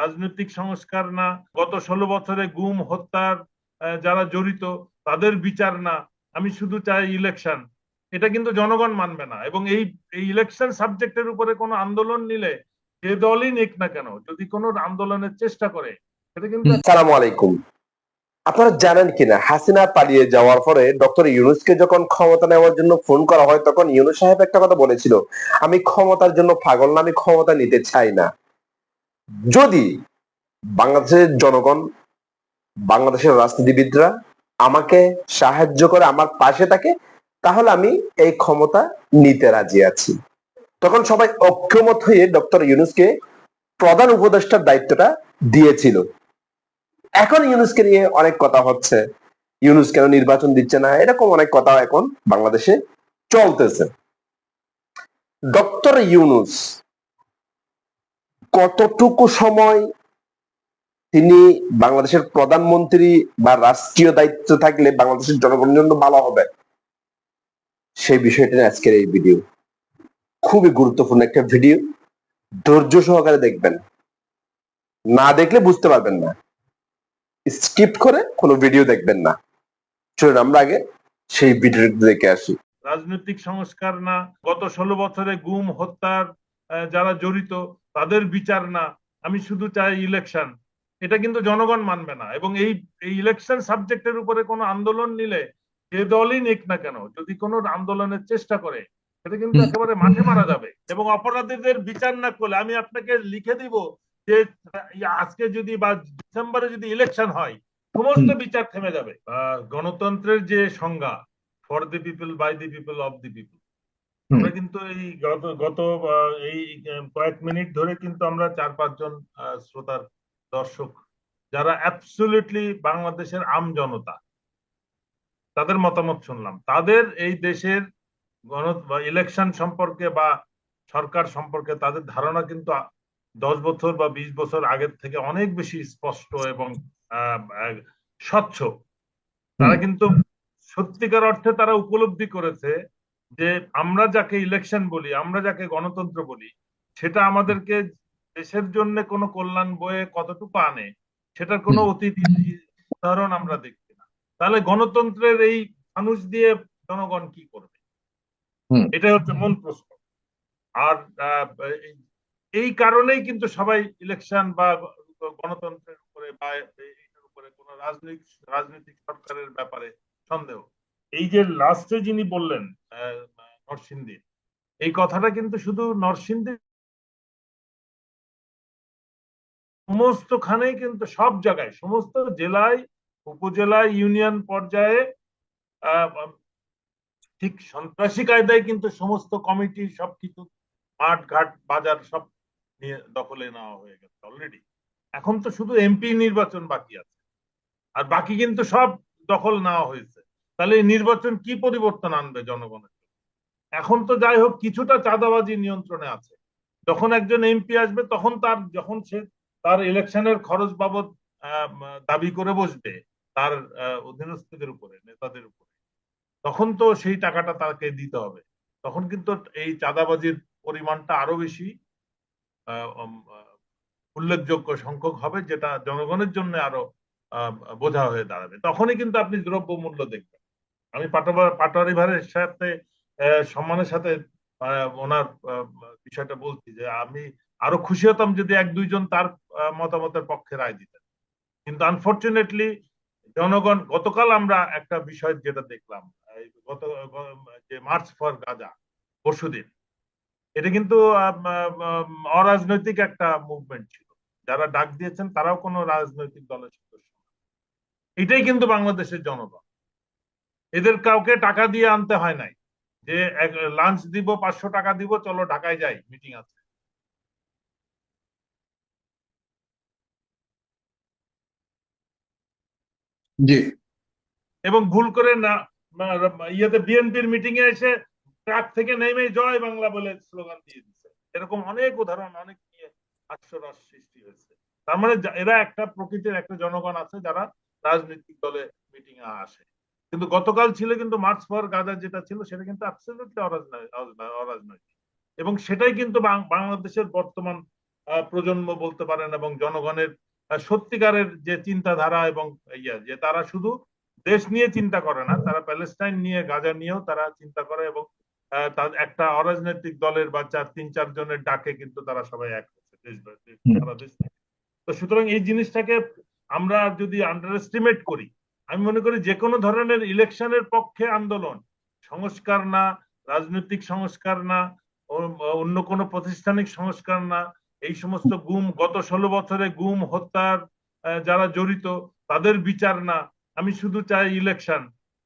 রাজনৈতিক সংস্কার না, গত ষোলো বছরে গুম, হত্যার যারা জড়িত, তাদের বিচার না। আমি শুধু চাই ইলেকশন এটা কিন্তু জনগণ মানবে না। এবং এই ইলেকশন সাবজেক্টের উপরে কোনো আন্দোলন নিলে যে দলই নিক না কেন, যদি কোনো আন্দোলনের চেষ্টা করে এটা কিন্তু সালাম আলাইকুম। আপনারা জানেন কিনা, হাসিনা পালিয়ে যাওয়ার পরে ডক্টর ইউনুসকে যখন ক্ষমতা নেওয়ার জন্য ফোন করা হয়, তখন ইউনুস সাহেব একটা কথা বলেছিল, আমি ক্ষমতার জন্য পাগল না, আমি ক্ষমতা নিতে চাই না। যদি বাংলাদেশের জনগণ, বাংলাদেশের রাজনীতিবিদরা আমাকে সাহায্য করে আমার পাশে থাকে, তাহলে আমি এই ক্ষমতা নিতে রাজি আছি। তখন সবাই ঐক্যমত হয়ে ডক্টর ইউনুসকে প্রধান উপদেষ্টার দায়িত্বটা দিয়েছিল। এখন ইউনুসকে নিয়ে অনেক কথা হচ্ছে। ইউনুস কেন নির্বাচন দিচ্ছে না? এরকম অনেক কথা এখন বাংলাদেশে চলতেছে। ডক্টর ইউনুস কতটুকু সময় তিনি বাংলাদেশের প্রধানমন্ত্রী বা রাষ্ট্রীয় দায়িত্ব থাকলে বাংলাদেশের জনগণের জন্য ভালো হবে? সেই বিষয়টা আজকের এই ভিডিও খুবই গুরুত্বপূর্ণ একটা ভিডিও ধৈর্য সহকারে দেখবেন। না দেখলে বুঝতে পারবেন না। স্কিপ করে কোনো ভিডিও দেখবেন না। চলুন আমরা আগে সেই ভিডিওটা দেখে আসি। রাজনৈতিক সংস্কার না, গত ষোলো বছরে গুম, হত্যার যারা জড়িত তাদের বিচার না। আমি শুধু চাই ইলেকশন এটা কিন্তু জনগণ মানবে না। এবং এই এই ইলেকশন সাবজেক্টের উপরে কোনো আন্দোলন নিলে যে দলই নিক না কেন যদি কোনো আন্দোলনের চেষ্টা করে সেটা কিন্তু একেবারে মাঠে মারা যাবে। এবং অপরাধীদের বিচার না করলে আমি আপনাকে লিখে দিব যে আজকে যদি বা ডিসেম্বরে যদি ইলেকশন হয় সমস্ত বিচার থেমে যাবে। গণতন্ত্রের যে সংজ্ঞা for the people by the people of the people. আমরা কিন্তু এই গত গত এই কয়েক মিনিট ধরে কিন্তু আমরা চার পাঁচজন শ্রোতার দর্শক যারা অ্যাবসলিউটলি বাংলাদেশের আম জনতা তাদের মতামত শুনলাম। তাদের এই দেশের গণ ইলেকশন সম্পর্কে বা সরকার সম্পর্কে তাদের ধারণা কিন্তু দশ বছর বা বিশ বছর আগের থেকে অনেক বেশি স্পষ্ট এবং স্বচ্ছ। তারা কিন্তু সত্যিকার অর্থে তারা উপলব্ধি করেছে যে আমরা যাকে ইলেকশন বলি আমরা যাকে গণতন্ত্র বলি সেটা আমাদেরকে দেশের জন্য কোনো কল্যাণ বয়ে কতটুকু আনে সেটার কোনো। অতীত উদাহরণ আমরা দেখছি না তাহলে গণতন্ত্রের এই মানুষ দিয়ে জনগণ কি করবে। এটাই হচ্ছে মূল প্রশ্ন আর এই কারণেই কিন্তু সবাই ইলেকশন বা গণতন্ত্রের উপরে বা এইটার উপরে কোনো রাজনৈতিক রাজনৈতিক সরকারের ব্যাপারে সন্দেহ এই যে লাস্টে যিনি বললেন আহ, নরসিংদী। এই কথাটা কিন্তু শুধু নরসিংদী সমস্তখানেই কিন্তু সব জায়গায় সমস্ত জেলায় উপজেলায় ইউনিয়ন পর্যায়ে ঠিক সন্ত্রাসী কায়দায় কিন্তু সমস্ত কমিটি সবকিছু মাঠ ঘাট বাজার সব নিয়ে দখলে নেওয়া হয়ে গেছে অলরেডি এখন তো শুধু এমপি নির্বাচন বাকি আছে। আর বাকি কিন্তু সব দখল নেওয়া হয়েছে। তাহলে নির্বাচন কি পরিবর্তন আনবে জনগণের? এখন তো যাই হোক, কিছুটা চাঁদাবাজি নিয়ন্ত্রণে আছে। যখন একজন এমপি আসবে, তখন তার, যখন সে তার ইলেকশনের খরচ বাবদ দাবি করে বসবে, তার অধীনস্থদের উপরে, নেতাদের উপরে, তখন তো সেই টাকাটা তাকে দিতে হবে। তখন কিন্তু এই চাঁদাবাজির পরিমাণটা আরও বেশি উল্লেখযোগ্য সংখ্যক হবে, যেটা জনগণের জন্য আরও বোঝা হয়ে দাঁড়াবে। তখনই কিন্তু আপনি দ্রব্য মূল্য দেখবেন। আমি পাটোয়ারি ভাইয়ের সাথে সম্মানের সাথে ওনার বিষয়টা বলছি যে আমি আরও খুশি হতাম যদি এক দুইজন তার মতামতের পক্ষে রায় দিতেন। কিন্তু আনফর্চুনেটলি জনগণ, গতকাল আমরা একটা বিষয় যেটা দেখলাম গত, যে মার্চ ফর গাজা পরশুদিন এটা কিন্তু অরাজনৈতিক একটা মুভমেন্ট ছিল। যারা ডাক দিয়েছেন তারাও কোনো রাজনৈতিক দলের সদস্য এটাই কিন্তু বাংলাদেশের জনগণ। এদের কাউকে টাকা দিয়ে আনতে হয় নাই। যে লাঞ্চ দিব পাঁচশো টাকা দিব চলো ঢাকায় যাই মিটিং আছে। জি। এবং ভুল করে না ইয়েতে বিএনপির মিটিং এ এসে ট্রাক থেকে নেমে জয় বাংলা বলে স্লোগান দিয়ে দিচ্ছে এরকম অনেক উদাহরণ অনেক নিয়ে হাস্যরস সৃষ্টি হয়েছে। তার মানে এরা একটা প্রকৃতির একটা জনগণ আছে যারা রাজনৈতিক দলে মিটিং এ আসে। কিন্তু গতকাল ছিল কিন্তু মার্চ ফর গাজা যেটা ছিল সেটা কিন্তু অ্যাবসলিউটলি অরাজনৈতিক এবং সেটাই কিন্তু বাংলাদেশের বর্তমান প্রজন্ম বলতে পারেন এবং জনগণের সত্যিকারের যে চিন্তাধারা এবং ইয়ে যে তারা শুধু দেশ নিয়ে চিন্তা করে না তারা প্যালেস্টাইন নিয়ে গাজা নিয়েও তারা চিন্তা করে এবং তার একটা অরাজনৈতিক দলের বা চার তিন চার জনের ডাকে কিন্তু তারা সবাই এক হচ্ছে দেশ সারা দেশ তো সুতরাং এই জিনিসটাকে আমরা যদি আন্ডার এস্টিমেট করি আমি মনে করি যে কোনো ধরনের ইলেকশনের পক্ষে আন্দোলন সংস্কার না রাজনৈতিক সংস্কার না অন্য কোনো প্রাতিষ্ঠানিক সংস্কার না এই সমস্ত গুম গত ষোলো বছরে গুম হত্যার যারা জড়িত তাদের বিচার না আমি শুধু চাই ইলেকশন।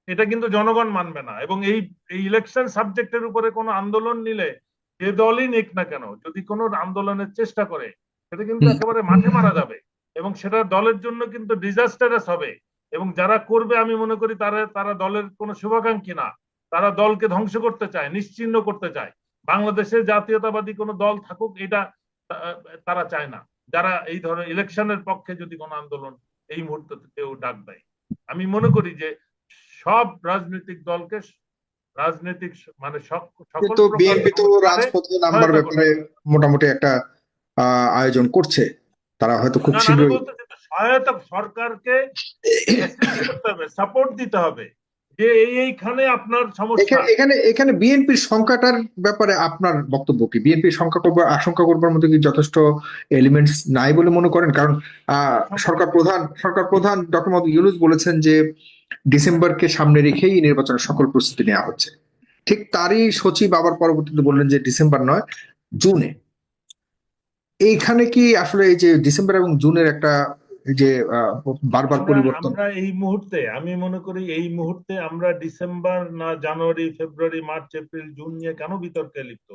এটা কিন্তু জনগণ মানবে না এবং এই এই ইলেকশন সাবজেক্টের উপরে কোনো আন্দোলন নিলে যে দলই নিক না কেন যদি কোনো আন্দোলনের চেষ্টা করে সেটা কিন্তু একেবারে মাঠে মারা যাবে এবং সেটা দলের জন্য কিন্তু ডিজাস্টারাস হবে। এবং যারা করবে আমি মনে করি তারা তারা দলের কোনো শুভাকাঙ্ক্ষী না। তারা দলকে ধ্বংস করতে চায় নিশ্চিন্ন করতে চায়। বাংলাদেশে জাতীয়তাবাদী কোনো দল থাকুক এটা তারা চায় না। যারা এই ধরনের ইলেকশনের পক্ষে যদি কোনো আন্দোলন এই মুহূর্তে কেউ ডাক দেয়। আমি মনে করি যে সব রাজনৈতিক দলকে রাজনৈতিক মানে সকল বিএনপি তো রাজপথে নাম্বার ব্যাপারে মোটামুটি একটা আহ, আয়োজন করছে। তারা হয়তো খুব শীঘ্রই সহায়তা সরকারকে সাপোর্ট দিতে হবে। যে এই এইখানে আপনার সমস্যা। এখানে এখানে বিএনপির সংখ্যাটার ব্যাপারে আপনার বক্তব্য কি? বিএনপির সংখ্যা করবার, আশঙ্কা করবার মতো কি যথেষ্ট এলিমেন্টস নাই বলে মনে করেন? কারণ সরকার প্রধান সরকার প্রধান ডক্টর মোহাম্মদ ইউনুস বলেছেন যে ডিসেম্বরকে সামনে রেখেই নির্বাচনের সকল প্রস্তুতি নেওয়া হচ্ছে। ঠিক তারই সচিব আবার পরবর্তীতে বললেন যে ডিসেম্বর নয়, জুনে। এইখানে কি আসলে এই যে ডিসেম্বর এবং জুনের একটা যে বারবার পরিবর্তন। আমরা এই মুহূর্তে আমি মনে করি এই মুহূর্তে আমরা ডিসেম্বর না January February March April June নিয়ে কেন বিতর্কে লিপ্ত?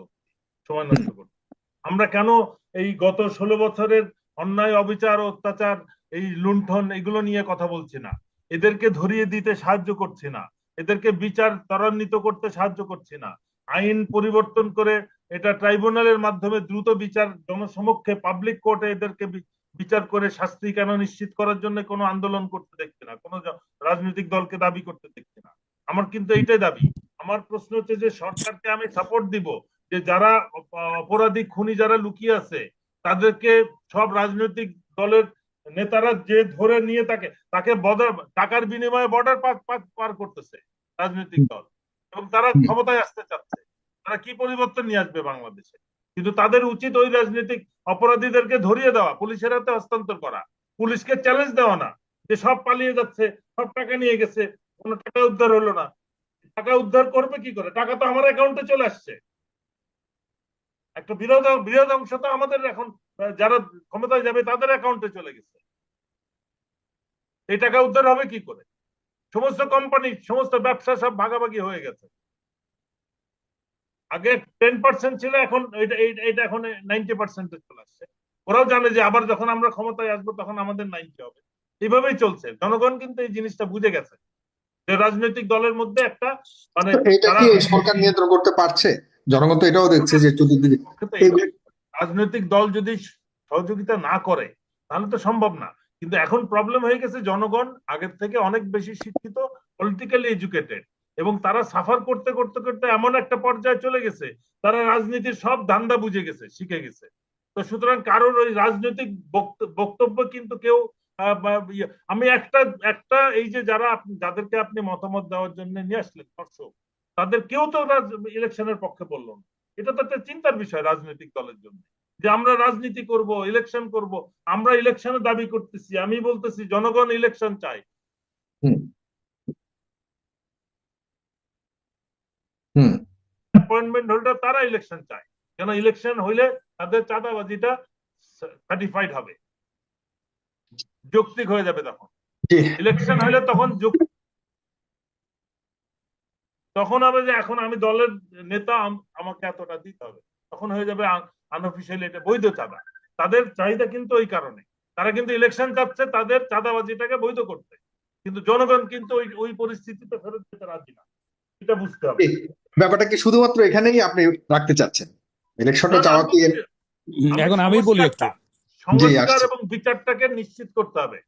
সময় নষ্ট করছি আমরা কেন এই গত ষোলো বছরের অন্যায় অবিচার অত্যাচার এই লুণ্ঠন এগুলো নিয়ে কথা বলছি না। এদেরকে ধরিয়ে দিতে সাহায্য করছি না। এদেরকে বিচার ত্বরান্বিত করতে সাহায্য করছি না। আইন পরিবর্তন করে এটা ট্রাইব্যুনালের মাধ্যমে দ্রুত বিচার জনসমক্ষে পাবলিক কোর্টে এদেরকে বিচার করে শাস্তি কেন নিশ্চিত করার জন্য কোনো আন্দোলন করতে দেখছি না, কোনো রাজনৈতিক দলকে দাবি করতে দেখছি না। আমার কিন্তু এইটাই দাবি। আমার প্রশ্ন হচ্ছে যে সরকারকে আমি সাপোর্ট দিব যে যারা অপরাধী খুনি যারা লুকিয়ে আছে, তাদেরকে সব রাজনৈতিক দলের নেতারা যে ধরে নিয়ে তাকে তাকে বর্ডার টাকার বিনিময়ে বর্ডার পার করতেছে রাজনৈতিক দল। এবং তারা ক্ষমতায় আসতে চাচ্ছে। তারা কি পরিবর্তন নিয়ে আসবে বাংলাদেশে? কিন্তু তাদের উচিত ওই রাজনৈতিক অপরাধীদেরকে ধরিয়ে দেওয়া, পুলিশের হাতে হস্তান্তর করা। পুলিশকে চ্যালেঞ্জ দেওয়া না, যে সব পালিয়ে যাচ্ছে, সব টাকা নিয়ে গেছে, কোনো টাকা উদ্ধার হলো না। টাকা উদ্ধার করবে কি করে? টাকা তো আমার অ্যাকাউন্টে চলে আসছে। একটা বিরোধ বিরোধ অংশ তো আমাদের এখন, যারা ক্ষমতায় যাবে, তাদের অ্যাকাউন্টে চলে গেছে। এই টাকা উদ্ধার হবে কি করে? সমস্ত কোম্পানি সমস্ত ব্যবসা সব ভাগাভাগি হয়ে গেছে। আগে টেন পার্সেন্ট ছিল এখন এটা এখন নাইনটি পার্সেন্টে চলে আসছে। ওরাও জানে যে আবার যখন আমরা ক্ষমতায় আসব তখন আমাদের নাইনটি হবে। এইভাবেই চলছে। জনগণ কিন্তু এই জিনিসটা বুঝে গেছে যে রাজনৈতিক দলের মধ্যে একটা মানে এটা কি সরকার নিয়ন্ত্রণ করতে পারছে? জনগণ তো এটাও দেখছে যে চতুর্দিকে রাজনৈতিক দল যদি সহযোগিতা না করে তাহলে তো সম্ভব না। কিন্তু এখন প্রবলেম হয়ে গেছে জনগণ আগের থেকে অনেক বেশি শিক্ষিত পলিটিক্যালি এডুকেটেড এবং তারা সাফার করতে করতে করতে এমন একটা পর্যায়ে চলে গেছে, তারা রাজনীতির সব ধান্দা বুঝে গেছে, শিখে গেছে। তো সুতরাং কারোর ওই রাজনৈতিক বক্তব্য কিন্তু কেউ ইয়ে- আমি একটা একটা এই যে যারা যাদেরকে আপনি মতামত দেওয়ার জন্য নিয়ে আসলেন, দর্শক, তাদের কেউ তো ইলেকশনের পক্ষে বলল না। এটা তো একটা চিন্তার বিষয় রাজনৈতিক দলের জন্য, যে আমরা রাজনীতি করব, ইলেকশন করব, আমরা ইলেকশনের দাবি করতেছি, আমি বলতেছি জনগণ ইলেকশন চাই অ্যাপয়েন্টমেন্ট হোল্ডার তারা ইলেকশন চায়। কেন ইলেকশন হইলে তাদের চাঁদাবাজিটা সার্টিফাইড হবে। যৌক্তিক হয়ে যাবে তখন। ইলেকশন হলে তখন তখন হবে যে এখন আমি দলের নেতা আমাকে এতটা দিতে হবে। তখন হয়ে যাবে আনঅফিসিয়ালি এটা বৈধ চাঁদা। তাদের চাহিদা কিন্তু ওই কারণে। তারা কিন্তু ইলেকশন চাচ্ছে তাদের চাঁদাবাজিটাকে বৈধ করতে। কিন্তু জনগণ কিন্তু ওই ওই পরিস্থিতিতে ফেরত যেতে রাজি না। এটা বুঝতে হবে। ব্যাপারটা কি শুধুমাত্র এখানেই আপনি রাখতে চাচ্ছেন? ইলেকশনটা চাওয়া কি আমি- এখন আমি বলি একটু। সংস্কার এবং বিচারটাকে নিশ্চিত করতে হবে।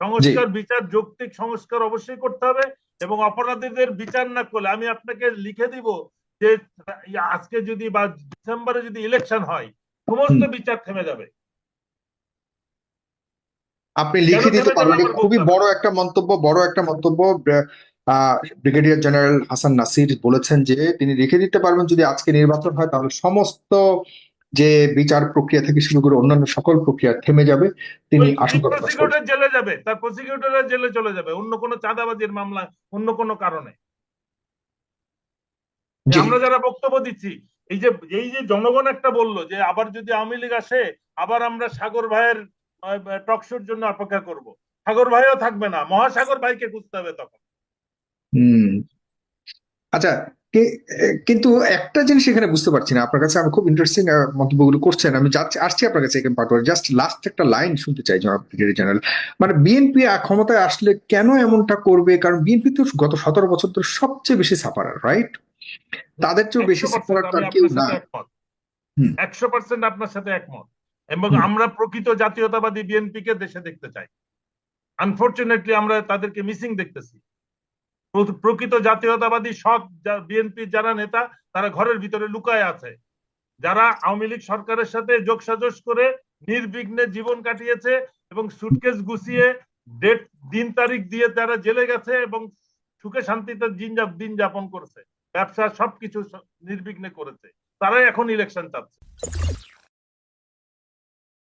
সংস্কার বিচার যৌক্তিক সংস্কার অবশ্যই করতে হবে এবং অপরাধীদের বিচার না করলে আমি আপনাকে লিখে দিব যে আজকে যদি বা ডিসেম্বরে যদি ইলেকশন হয় সমস্ত বিচার থেমে যাবে। আপনি লিখে দিতে পারবেন খুবই বড় একটা মন্তব্য বড় একটা মন্তব্য ব্রিগেডিয়ার জেনারেল হাসান নাসির বলেছেন যে তিনি লিখে দিতে পারবেন যদি আজকে নির্বাচন হয় তাহলে সমস্ত যে বিচার প্রক্রিয়া থেকে শুরু করে অন্যান্য সকল প্রক্রিয়া থেমে যাবে। তিনি আশঙ্কা প্রসিকিউটর জেলে যাবে তার জেলে চলে যাবে অন্য কোনো চাঁদাবাজির মামলা অন্য কোনো কারণে। আমরা যারা বক্তব্য দিচ্ছি এই যে এই যে জনগণ একটা বলল যে আবার যদি আওয়ামী লীগ আসে আবার আমরা সাগর ভাইয়ের টকশোর জন্য অপেক্ষা করব। সাগর ভাইও থাকবে না মহাসাগর ভাইকে খুঁজতে হবে তখন। হুম। আচ্ছা কি- এ, কিন্তু একটা জিনিস এখানে বুঝতে পারছি না। আপনার কাছে আমি খুব ইন্টারেস্টিং মন্তব্যগুলো করছেন। আমি যাচ্ছি আসছি আপনার কাছে এখানে পাঠ জাস্ট লাস্ট একটা লাইন শুনতে চাই জনাব ব্রিগেডিয়ার জেনারেল। মানে বিএনপি ক্ষমতায় আসলে কেন এমনটা করবে? কারণ বিএনপি তো গত সতেরো বছর ধরে সবচেয়ে বেশি সাফারার রাইট তাদের চেয়েও বেশি সাফারার তো আর কেউ না হুম। একশো পার্সেন্ট আপনার সাথে একমত। এবং আমরা প্রকৃত জাতীয়তাবাদী বিএনপি কে দেশে দেখতে চাই। আনফরচুনেটলি আমরা তাদেরকে মিসিং দেখতেছি। প্রকৃত জাতীয়তাবাদী সৎ বিএনপি যারা নেতা, তারা ঘরের ভিতরে লুকায় আছে। যারা আওয়ামী লীগ সরকারের সাথে যোগসাজস করে নির্বিঘ্নে জীবন কাটিয়েছে এবং সুটকেস গুছিয়ে ডেট দিন তারিখ দিয়ে তারা জেলে গেছে এবং সুখে শান্তিতে দিন যাপন করেছে। ব্যবসা সবকিছু নির্বিঘ্নে করেছে। তারাই এখন ইলেকশন চাচ্ছে।